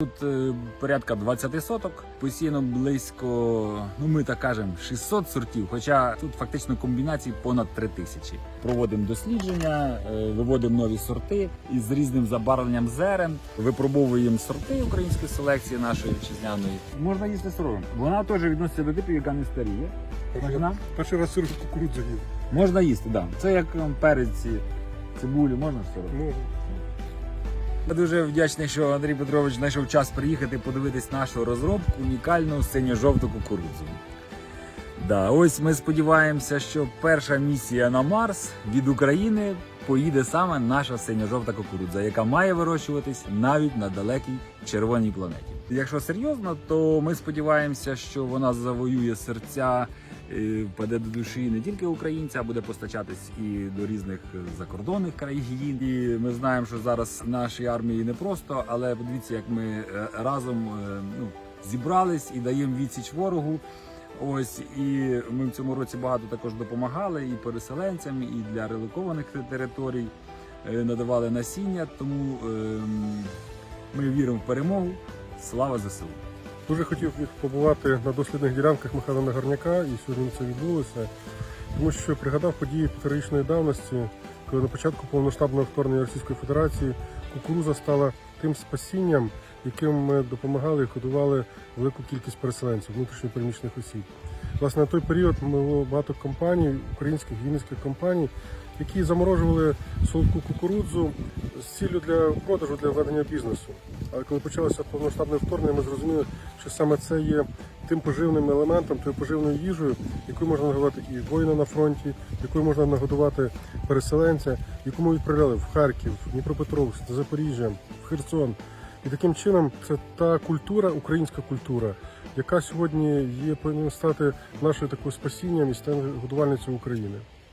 Тут е, порядка 20 соток, посіяно близько, ну ми так кажемо, 600 сортів. Хоча тут фактично комбінацій понад 3 тисячі. Проводимо дослідження, е, виводимо нові сорти із різним забарвленням зерен, випробовуємо сорти української селекції нашої вітчизняної. Можна їсти сировим. Вона теж відноситься до типів, яка не старіє. Можна? Перший раз сиру кукурудзу їв. Можна їсти, так. Да. Це як ем, перець, цибулю, можна сировим. Ну, Я дуже вдячний, що Андрій Петрович знайшов час приїхати подивитись нашу розробку унікальну синьо-жовту кукурудзу. Да, ось ми сподіваємося, що перша місія на Марс від України поїде саме наша синьо-жовта кукурудза, яка має вирощуватись навіть на далекій червоній планеті. Якщо серйозно, то ми сподіваємося, що вона завоює серця, впаде до душі не тільки українця, а буде постачатись і до різних е, закордонних країн. І ми знаємо, що зараз нашій армії не просто, але подивіться, як ми е, разом е, ну, зібрались і даємо відсіч ворогу. Ось і ми в цьому році багато також допомагали і переселенцям, і для релокованих територій е, надавали насіння. Тому ем, ми віримо в перемогу. Слава ЗСУ! Дуже хотів побувати на дослідних ділянках Михайла Нагарняка, і сьогодні це відбулося, тому що пригадав події п'ятирічної давності, коли на початку повноштабного вторгнення Російської Федерації кукуруза стала тим спасінням, яким ми допомагали і годували велику кількість переселенців, внутрішньопереміщених осіб. Власне, на той період було багато компаній, українських вінницьких компаній, які заморожували солодку кукурудзу з ціллю для продажу для ведення бізнесу. Але коли почалося повноштабне вторгнення, ми зрозуміли, що саме це є тим поживним елементом, тою поживною їжею, якою можна нагодувати і воїна на фронті, якою можна нагодувати переселенця, яку ми відправляли в Харків, в Дніпропетровськ, Запоріжжя, в Херсон. І таким чином це та культура, українська культура, яка сьогодні є повинна стати нашою такою спасінням і стане годувальницею України.